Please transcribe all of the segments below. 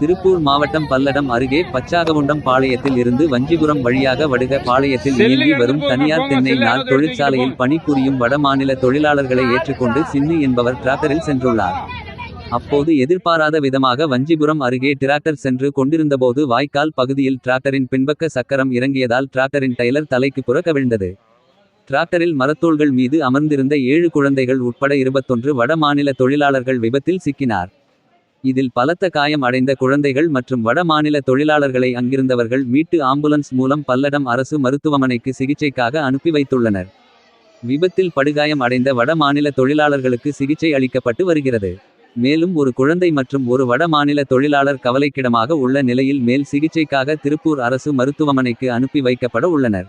திருப்பூர் மாவட்டம் பல்லடம் அருகே பச்சாகவுண்டம் பாளையத்தில் இருந்து வஞ்சிபுரம் வழியாக வடுக பாளையத்தில் இயங்கி வரும் தனியார் தென்னை நார் தொழிற்சாலையில் பணிபுரியும் வடமாநில தொழிலாளர்களை ஏற்றுக்கொண்டு சின்னு என்பவர் டிராக்டரில் சென்றுள்ளார். அப்போது எதிர்பாராத விதமாக வஞ்சிபுரம் அருகே டிராக்டர் சென்று கொண்டிருந்தபோது வாய்க்கால் பகுதியில் டிராக்டரின் பின்பக்க சக்கரம் இறங்கியதால் டிராக்டரின் டைலர் தலைக்கு புற கவிழ்ந்தது டிராக்டரில் மரத்தோள்கள் மீது அமர்ந்திருந்த ஏழு குழந்தைகள் உட்பட இருபத்தொன்று வடமாநில தொழிலாளர்கள் விபத்தில் சிக்கினார். இதில் பலத்த காயம் அடைந்த குழந்தைகள் மற்றும் வட மாநில தொழிலாளர்களை அங்கிருந்தவர்கள் மீட்டு ஆம்புலன்ஸ் மூலம் பல்லடம் அரசு மருத்துவமனைக்கு சிகிச்சைக்காக அனுப்பி வைத்துள்ளனர். விபத்தில் படுகாயம் அடைந்த வட மாநில தொழிலாளர்களுக்கு சிகிச்சை அளிக்கப்பட்டு வருகிறது. மேலும் ஒரு குழந்தை மற்றும் ஒரு வட மாநில தொழிலாளர் கவலைக்கிடமாக உள்ள நிலையில் மேல் சிகிச்சைக்காக திருப்பூர் அரசு மருத்துவமனைக்கு அனுப்பி வைக்கப்பட உள்ளனர்.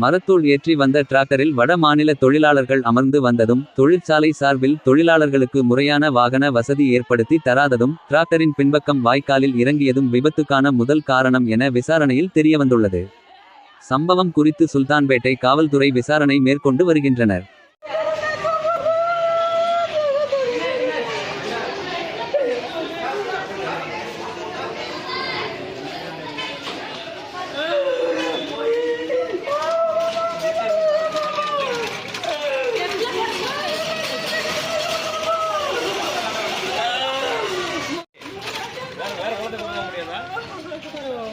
மரத்தூள் ஏற்றி வந்த டிராக்டரில் வட மாநில தொழிலாளர்கள் அமர்ந்து வந்ததும் தொழிற்சாலை சார்பில் தொழிலாளர்களுக்கு முறையான வாகன வசதி ஏற்படுத்தி தராததும் டிராக்டரின் பின்பக்கம் வாய்க்காலில் இறங்கியதும் விபத்துக்கான முதல் காரணம் என விசாரணையில் தெரியவந்துள்ளது. சம்பவம் குறித்து சுல்தான்பேட்டை காவல்துறை விசாரணை மேற்கொண்டு வருகின்றனர்.